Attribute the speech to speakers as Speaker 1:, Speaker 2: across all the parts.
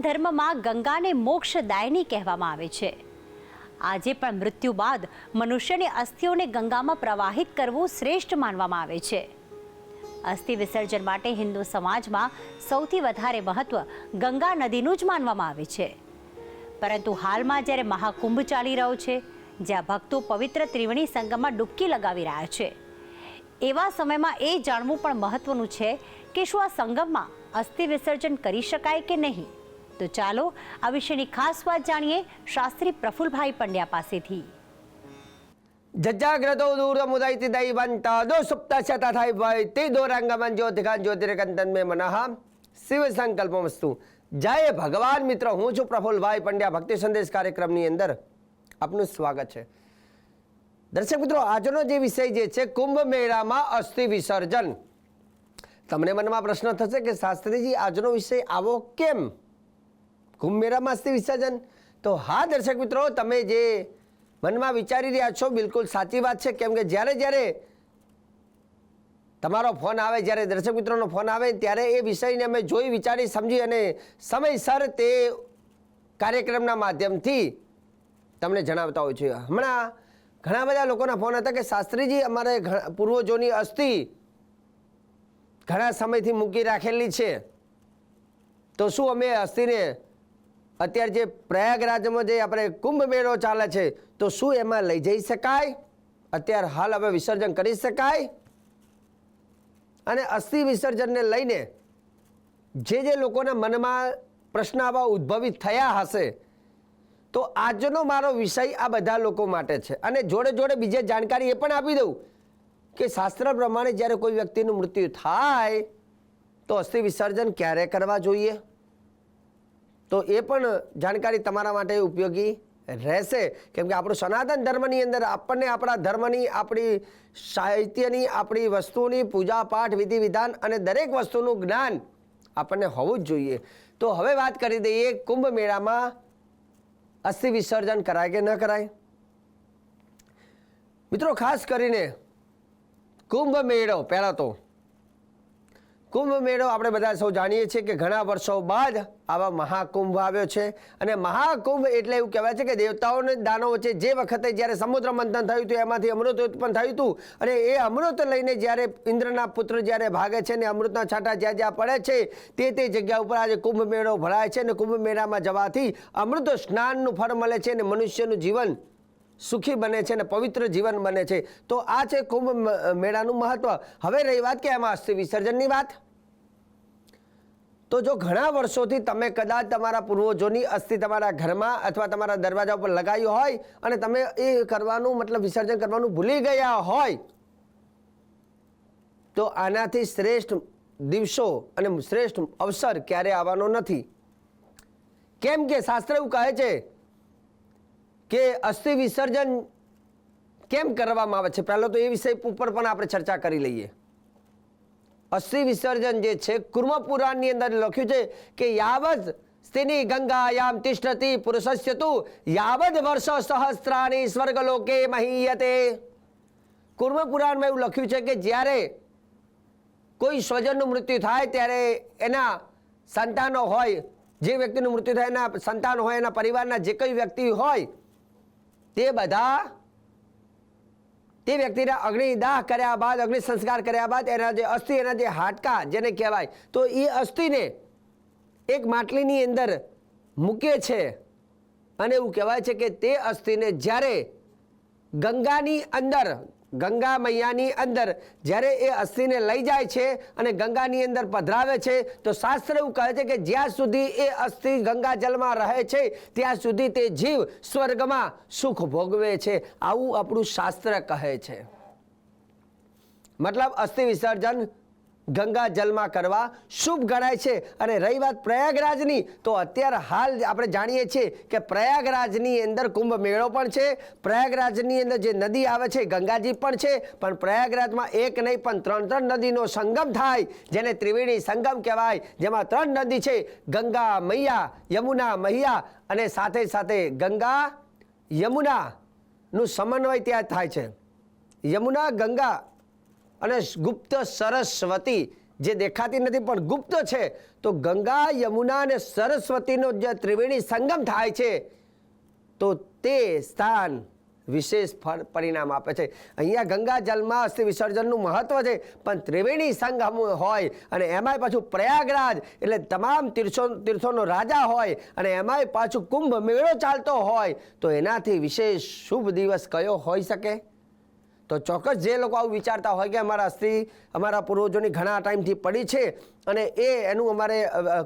Speaker 1: ધર્મમાં ગંગાને મોક્ષદાયની કહેવામાં આવે છે. આજે પણ મૃત્યુ બાદ મનુષ્યની અસ્થિઓને ગંગામાં પ્રવાહિત કરવું શ્રેષ્ઠ માનવામાં આવે છે. અસ્થિ વિસર્જન માટે હિન્દુ સમાજમાં સૌથી વધારે મહત્વ ગંગા નદીનું જ માનવામાં આવે છે. પરંતુ હાલમાં જ્યારે મહાકુંભ ચાલી રહ્યો છે, જ્યાં ભક્તો પવિત્ર ત્રિવેણી સંગમમાં ડૂબકી લગાવી રહ્યા છે, એવા સમયમાં એ જાણવું પણ મહત્વનું છે કે શું આ સંગમમાં અસ્થિ વિસર્જન કરી શકાય કે નહીં. તો ચાલો આ વિશેની ખાસ વાત જાણીએ શાસ્ત્રી પ્રફુલભાઈ પંડ્યા પાસેથી.
Speaker 2: ಜಜ್ಜಾಗ್ರತೋ ದೂರಮುದೈತಿ થાય ಸುಪ್ತಶತ તે દોરંગમન જ્યોતિકાન જ્યોતિરકન મે મનહ શિવ સંકલ્પમસ્તુ જય ભગવાન મિત્ર, હું છું પ્રફુલભાઈ પંડ્યા. ભક્તિ સંદેશ કાર્યક્રમની અંદર આપનું સ્વાગત છે. દર્શક મિત્રો, આજનો જે વિષય જે છે, કુંભ મેળામાં અસ્થિ વિસર્જન. તમને મનમાં પ્રશ્ન થશે કે શાસ્ત્રીજી, આજનો વિષય આવો કેમ? કુંભ મેળામાં અસ્થિ વિસર્જન. તો હા, દર્શક મિત્રો, તમે જે મનમાં વિચારી રહ્યા છો, બિલકુલ સાચી વાત છે. કેમ કે જ્યારે જ્યારે તમારો ફોન આવે, જ્યારે દર્શક મિત્રોનો ફોન આવે, ત્યારે એ વિષયને અમે જોઈ, વિચારી, સમજી અને સમયસર તે કાર્યક્રમના માધ્યમથી તમને જણાવતા હોય છે. હમણાં ઘણા બધા લોકોના ફોન હતા કે શાસ્ત્રીજી, અમારે પૂર્વજોની અસ્થિ ઘણા સમયથી મૂકી રાખેલી છે. તો શું અમે અસ્થિને અત્યારે જે પ્રયાગરાજમાં જે આપણે કુંભ મેળો ચાલે છે, તો શું એમાં લઈ જઈ શકાય? અત્યારે હાલ હવે વિસર્જન કરી શકાય? અને અસ્થિ વિસર્જનને લઈને જે જે લોકોના મનમાં પ્રશ્ન આવા ઉદ્ભવિત થયા હશે, તો આજનો મારો વિષય આ બધા લોકો માટે છે. અને જોડે જોડે બીજે જાણકારી એ પણ આપી દઉં કે શાસ્ત્ર પ્રમાણે જ્યારે કોઈ વ્યક્તિનું મૃત્યુ થાય, તો અસ્થિ વિસર્જન ક્યારે કરવા જોઈએ? તો એ પણ જાણકારી તમારા માટે ઉપયોગી રહેશે. કેમ કે આપણું સનાતન ધર્મની અંદર આપણને આપણા ધર્મની, આપણી સાહિત્યની, આપણી વસ્તુની પૂજા પાઠ, વિધિ વિધાન અને દરેક વસ્તુનું જ્ઞાન આપણને હોવું જ જોઈએ. તો હવે વાત કરી દઈએ કુંભ મેળામાં અસ્થિ વિસર્જન કરાય કે ન કરાય? મિત્રો, ખાસ કરીને કુંભ મેળો પહેલાં તો કુંભ મેળો આપણે બધા સૌ જાણીએ છીએ કે ઘણા વર્ષો બાદ આવા મહાકુંભ આવ્યો છે. અને મહાકુંભ એટલે એવું કહેવાય છે કે દેવતાઓને દાનો વચ્ચે જે વખતે જ્યારે સમુદ્ર મંથન થયું હતું, એમાંથી અમૃત ઉત્પન્ન થયું હતું. અને એ અમૃત લઈને જ્યારે ઇન્દ્રના પુત્ર જ્યારે ભાગે છે ને અમૃતના છાંટા જ્યાં જ્યાં પડે છે, તે તે જગ્યા ઉપર આજે કુંભ મેળો ભરાય છે. અને કુંભ મેળામાં જવાથી અમૃત સ્નાનનું ફળ મળે છે અને મનુષ્યનું જીવન સુખી બને છે અને પવિત્ર જીવન બને છે. તો આ છે કુંભ મેળાનું મહત્વ. હવે રહી વાત કે એમાં અસ્થિ વિસર્જનની વાત? તો જો ઘણા વર્ષોથી તમે કદાચ તમારા પૂર્વજોની અસ્થિ તમારા ઘરમાં અથવા તમારા દરવાજા ઉપર લગાવી હોય અને તમે એ કરવાનું મતલબ વિસર્જન કરવાનું ભૂલી ગયા હોય, તો આનાથી શ્રેષ્ઠ દિવસો અને શ્રેષ્ઠ અવસર ક્યારે આવવાનો નથી? કેમ કે શાસ્ત્ર એવું કહે છે કે અસ્થિ વિસર્જન કેમ કરવામાં આવે છે? પહેલો તો એ વિષય ઉપર પણ આપણે ચર્ચા કરી લઈએ. અસ્થિ વિસર્જન જે છે કુર્મ પુરાણની અંદર લખ્યું છે કે યાવત સ્થિની ગંગાયામ તિષ્ઠતિ પુરુષસ્ય તુ યાવદ વર્ષ સહસ્ત્રાણી સ્વર્ગલોકે મહીયતે. કુર્મ પુરાણમાં એવું લખ્યું છે કે જ્યારે કોઈ સ્વજનનું મૃત્યુ થાય ત્યારે એના સંતાનો હોય, જે વ્યક્તિનું મૃત્યુ થાય એના સંતાન હોય, એના પરિવારના જે કોઈ વ્યક્તિ હોય તે બધા તે વ્યક્તિના અગ્નિદાહ કર્યા બાદ અગ્નિ સંસ્કાર કર્યા બાદ એના જે અસ્થિ, એના જે હાડકા જેને કહેવાય, તો એ અસ્થિને એક માટલીની અંદર મૂકે છે. અને એવું કહેવાય છે કે તે અસ્થિને જ્યારે ગંગાની અંદર ગંગા મૈયાની અંદર. જ્યારે એ અસ્થિને લઈ જાય છે અને ગંગાની અંદર પધરાવે છે, તો શાસ્ત્ર એવું કહે છે કે જ્યાં સુધી એ અસ્થિ ગંગા જલમાં રહે છે, ત્યાં સુધી તે જીવ સ્વર્ગમાં સુખ ભોગવે છે. આવું આપણું શાસ્ત્ર કહે છે. મતલબ અસ્થિ વિસર્જન ગંગા જલમાં કરવા શુભ ગણાય છે. અને રહી વાત પ્રયાગરાજની, તો અત્યારે હાલ આપણે જાણીએ છીએ કે પ્રયાગરાજની અંદર કુંભ મેળો પણ છે. પ્રયાગરાજની અંદર જે નદી આવે છે, ગંગાજી પણ છે. પણ પ્રયાગરાજમાં એક નહીં, પણ ત્રણ ત્રણ નદીનો સંગમ થાય, જેને ત્રિવેણી સંગમ કહેવાય. જેમાં ત્રણ નદી છે, ગંગા મૈયા, યમુના મૈયા અને સાથે સાથે ગંગા, યમુનાનું સમન્વય ત્યાં થાય છે. યમુના, ગંગા અને ગુપ્ત સરસ્વતી જે દેખાતી નથી પણ ગુપ્ત છે, તો ગંગા, યમુના અને સરસ્વતીનો જે ત્રિવેણી સંગમ થાય છે, તો તે સ્થાન વિશેષ ફળ પરિણામ આપે છે. અહીંયા ગંગા જલમાં અસ્થિ વિસર્જનનું મહત્વ છે, પણ ત્રિવેણી સંગમ હોય અને એમાંય પાછું પ્રયાગરાજ એટલે તમામ તીર્થો, તીર્થોનો રાજા હોય અને એમાંય પાછું કુંભ મેળો ચાલતો હોય, તો એનાથી વિશેષ શુભ દિવસ કયો હોઈ શકે? તો ચોક્કસ જે લોકો આવું વિચારતા હોય કે અમારા અસ્થિ અમારા પૂર્વજોની ઘણા ટાઈમથી પડી છે અને એ એનું અમારે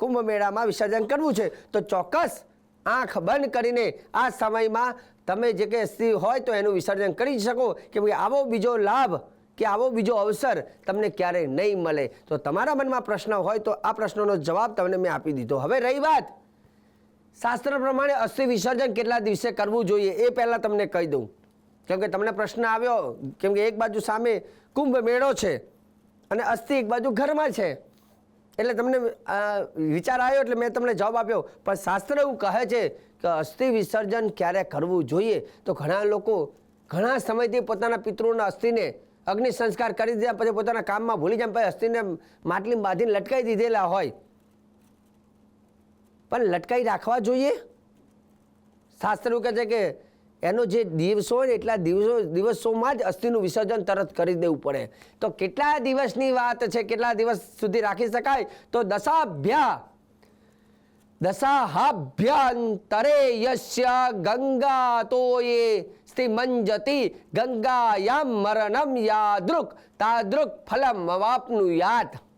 Speaker 2: કુંભ મેળામાં વિસર્જન કરવું છે, તો ચોક્કસ આંખ બંધ કરીને આ સમયમાં તમે જે કે અસ્થિ હોય તો એનું વિસર્જન કરી શકો. કેમકે આવો બીજો લાભ કે આવો બીજો અવસર તમને ક્યારેય નહીં મળે. તો તમારા મનમાં પ્રશ્ન હોય તો આ પ્રશ્નનો જવાબ તમને મેં આપી દીધો. હવે રહી વાત. શાસ્ત્ર પ્રમાણે અસ્થિ વિસર્જન કેટલા દિવસે કરવું જોઈએ એ પહેલાં તમને કહી દઉં. કેમ કે તમને પ્રશ્ન આવ્યો કેમ કે એક બાજુ સામે કુંભ મેળો છે અને અસ્થિ એક બાજુ ઘરમાં છે. એટલે તમને વિચાર આવ્યો એટલે મેં તમને જવાબ આપ્યો. પણ શાસ્ત્ર એવું કહે છે કે અસ્થિ વિસર્જન ક્યારે કરવું જોઈએ? તો ઘણા લોકો ઘણા સમયથી પોતાના પિતૃના અસ્થિને અગ્નિ સંસ્કાર કરી દીધા, પછી પોતાના કામમાં ભૂલી જાય, પછી અસ્થિને માટલી બાંધીને લટકાઈ દીધેલા હોય. પણ લટકાઈ રાખવા જોઈએ? શાસ્ત્ર એવું કહે છે કે એનો જે દિવસો હોય એટલા દિવસો દિવસોમાં જ અસ્થિનું વિસર્જન તરત કરી દેવું પડે. તો કેટલા દિવસની વાત છે? કેટલા દિવસ સુધી રાખી શકાય? તો દશાભ્યા, દશાહાભ્યંતરે યસ્ય ગંગા તો એ સ્થિમંજતી ગંગાયામ મરણમ યાદૃક તાદૃક ફલમ વાપનુયાત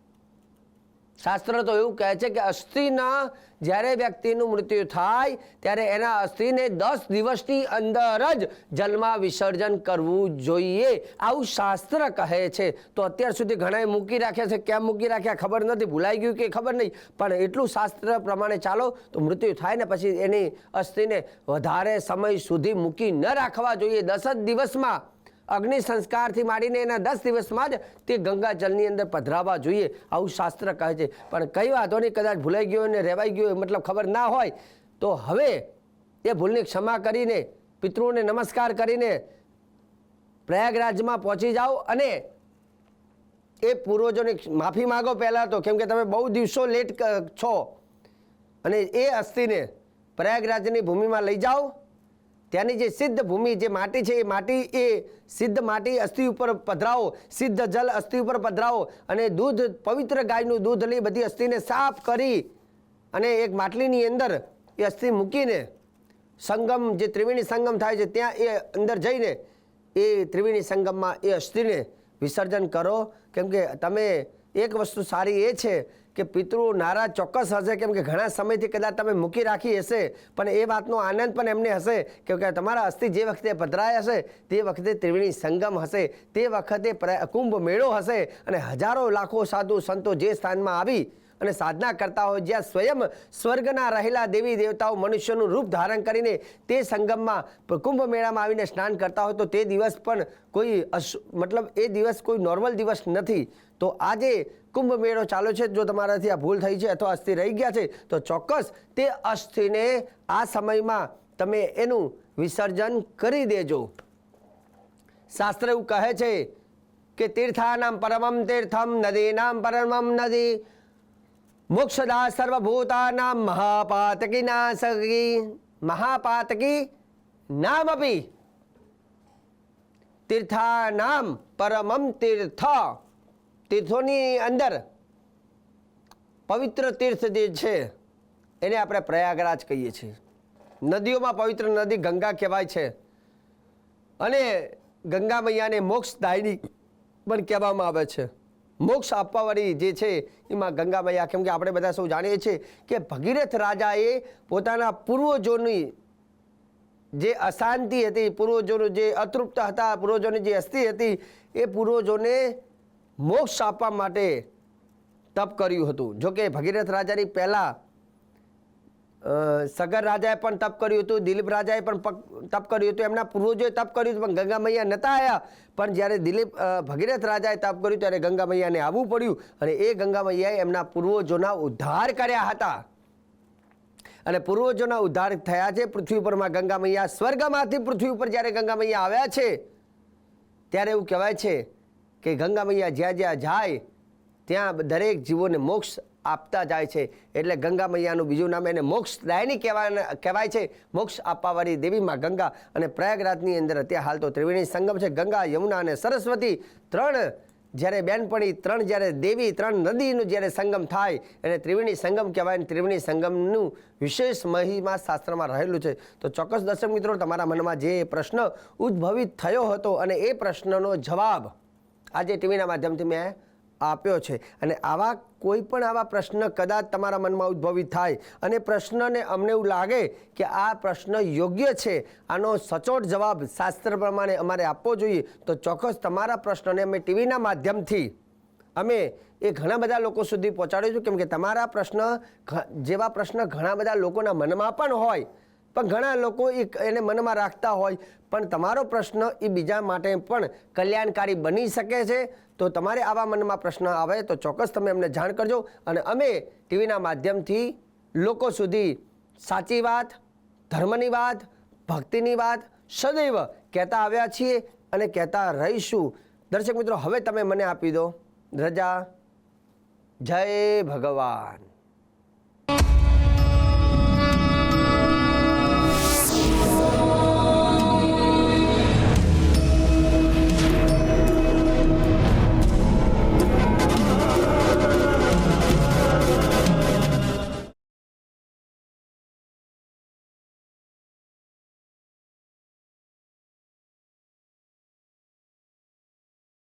Speaker 2: શાસ્ત્ર તો એવું કહે છે કે અસ્થિના જ્યારે વ્યક્તિનું મૃત્યુ થાય, ત્યારે એના અસ્થિને દસ દિવસની અંદર જ જલમાં વિસર્જન કરવું જોઈએ. આવું શાસ્ત્ર કહે છે. તો અત્યાર સુધી ઘણાએ મૂકી રાખ્યા છે. કેમ મૂકી રાખ્યા? ખબર નથી. ભૂલાઈ ગયું કે ખબર નહીં. પણ એટલું શાસ્ત્ર પ્રમાણે ચાલો, તો મૃત્યુ થાય ને પછી એની અસ્થિને વધારે સમય સુધી મૂકી ન રાખવા જોઈએ. દસ જ દિવસમાં અગ્નિ સંસ્કારથી માંડીને એના દસ દિવસમાં જ તે ગંગા જળની અંદર પધરાવવા જોઈએ આવું શાસ્ત્ર કહે છે. પણ કઈ વાતોની કદાચ ભૂલાઈ ગયો અને રહેવાઈ ગયો મતલબ ખબર ના હોય, તો હવે એ ભૂલની ક્ષમા કરીને પિતૃઓને નમસ્કાર કરીને પ્રયાગરાજમાં પહોંચી જાઓ અને એ પૂર્વજોની માફી માગો પહેલાં તો, કેમ કે તમે બહુ દિવસો લેટ છો. અને એ અસ્થિને પ્રયાગરાજની ભૂમિમાં લઈ જાઓ. ત્યાંની જે સિદ્ધ ભૂમિ, જે માટી છે એ માટી, એ સિદ્ધ માટી અસ્થિ ઉપર પધરાવો, સિદ્ધ જલ અસ્થિ ઉપર પધરાવો અને દૂધ, પવિત્ર ગાયનું દૂધ લઈ બધી અસ્થિને સાફ કરી અને એક માટલીની અંદર એ અસ્થિ મૂકીને સંગમ, જે ત્રિવેણી સંગમ થાય છે, ત્યાં એ અંદર જઈને એ ત્રિવેણી સંગમમાં એ અસ્થિને વિસર્જન કરો. કેમ કે તમે એક વસ્તુ સારી એ છે કે પિતૃ નારાજ ચોક્કસ હશે. કેમ કે ઘણા સમયથી કદાચ તમે મૂકી રાખી હશે, પણ એ વાતનો આનંદ પણ એમને હશે કે તમારા અસ્થિ જે વખતે પધરાય હશે, તે વખતે ત્રિવેણી સંગમ હશે. તે વખતે કુંભ મેળો હશે અને હજારો લાખો સાધુ સંતો જે સ્થાનમાં આવી અને સાધના કરતા હોય જ્યાં સ્વયં સ્વર્ગના રહેલા દેવી દેવતાઓ મનુષ્યનું રૂપ ધારણ કરીને તે સંગમમાં કુંભ મેળામાં આવીને સ્નાન કરતા હોય તો તે દિવસ પણ કોઈ મતલબ એ દિવસ કોઈ નોર્મલ દિવસ નથી. તો આજે કુંભ મેળો ચાલુ છે. જો તમારાથી આ ભૂલ થઈ છે અથવા અસ્થિ રહી ગયા છે, તો ચોક્કસ તે અસ્થિને આ સમયમાં તમે એનું વિસર્જન કરી દેજો. શાસ્ત્ર એવું કહે છે કે તીર્થાનામ પરમમ તીર્થમ નદીનામ પરમમ નદી. મોક્ષદા સર્વભૂતાનામ મહાપાતકી નાશકી મહાપાતકી નામ અપી તીર્થાનામ પરમમ તીર્થ તીર્થોની અંદર પવિત્ર તીર્થ જે છે એને આપણે પ્રયાગરાજ કહીએ છીએ નદીઓમાં પવિત્ર નદી ગંગા કહેવાય છે અને ગંગા મૈયાને મોક્ષદાયિની પણ કહેવામાં આવે છે મોક્ષ આપવાવાળી જે છે એમાં ગંગા મૈયા કેમ કે આપણે બધા સૌ જાણીએ છીએ કે ભગીરથ રાજાએ પોતાના પૂર્વજોની જે અશાંતિ હતી, પૂર્વજોનું જે અતૃપ્ત હતા, પૂર્વજોની જે અસ્થિ હતી, એ પૂર્વજોને મોક્ષ આપવા માટે તપ કર્યું હતું. જો કે ભગીરથ રાજાની પહેલાં સગર રાજાએ પણ તપ કર્યું હતું, દિલીપ રાજાએ પણ તપ કર્યું હતું. એમના પૂર્વજોએ તપ કર્યું હતું, પણ ગંગા મૈયા નહોતા આવ્યા પણ જ્યારે દિલીપ ભગીરથ રાજાએ તપ કર્યું ત્યારે ગંગા મૈયાને આવવું પડ્યું અને એ ગંગા મૈયાએ એમના પૂર્વજોના ઉદ્ધાર કર્યા હતા. અને પૂર્વજોના ઉદ્ધાર થયા છે પૃથ્વી પરમાં. ગંગા મૈયા સ્વર્ગમાંથી પૃથ્વી ઉપર જ્યારે ગંગા મૈયા આવ્યા છે, ત્યારે એવું કહેવાય છે કે ગંગા મૈયા જ્યાં જ્યાં જાય, ત્યાં દરેક જીવોને મોક્ષ આપતા જાય છે. એટલે ગંગા મૈયાનું બીજું નામ એને મોક્ષદાયની કહેવાય કહેવાય છે. મોક્ષ આપવાવાળી દેવીમાં ગંગા અને પ્રયાગરાજની અંદર અત્યારે હાલ તો ત્રિવેણી સંગમ છે. ગંગા, યમુના અને સરસ્વતી ત્રણ જ્યારે બેનપણી, ત્રણ જ્યારે દેવી, ત્રણ નદીનું જ્યારે સંગમ થાય, એને ત્રિવેણી સંગમ કહેવાય અને ત્રિવેણી સંગમનું વિશેષ મહિમા શાસ્ત્રમાં રહેલું છે. તો ચોક્કસ દર્શક મિત્રો, તમારા મનમાં જે પ્રશ્ન ઉદ્ભવિત થયો હતો અને એ પ્રશ્નનો જવાબ આજે ટીવીના માધ્યમથી મેં આપ્યો છે. અને આવા કોઈ પણ આવા પ્રશ્ન કદાચ તમારા મનમાં ઉદ્ભવિત થાય અને પ્રશ્નને અમને એવું લાગે કે આ પ્રશ્ન યોગ્ય છે, આનો સચોટ જવાબ શાસ્ત્ર પ્રમાણે અમારે આપવો જોઈએ, તો ચોક્કસ તમારા પ્રશ્નને અમે ટીવીના માધ્યમથી અમે એ ઘણા બધા લોકો સુધી પહોંચાડીશું. કેમ કે તમારા પ્રશ્ન જેવા પ્રશ્ન ઘણા બધા લોકોના મનમાં પણ હોય પણ ઘણા લોકો એ એને મનમાં રાખતા હોય. પણ તમારો પ્રશ્ન એ બીજા માટે પણ કલ્યાણકારી બની શકે છે. તો તમારે આવા મનમાં પ્રશ્ન આવે તો ચોક્કસ તમે અમને જાણ કરજો. અને અમે ટીવીના માધ્યમથી લોકો સુધી સાચી વાત, ધર્મની વાત, ભક્તિની વાત સદૈવ કહેતા આવ્યા છીએ અને કહેતા રહીશું. દર્શક મિત્રો, હવે તમે મને આપી દો. રજા. જય ભગવાન.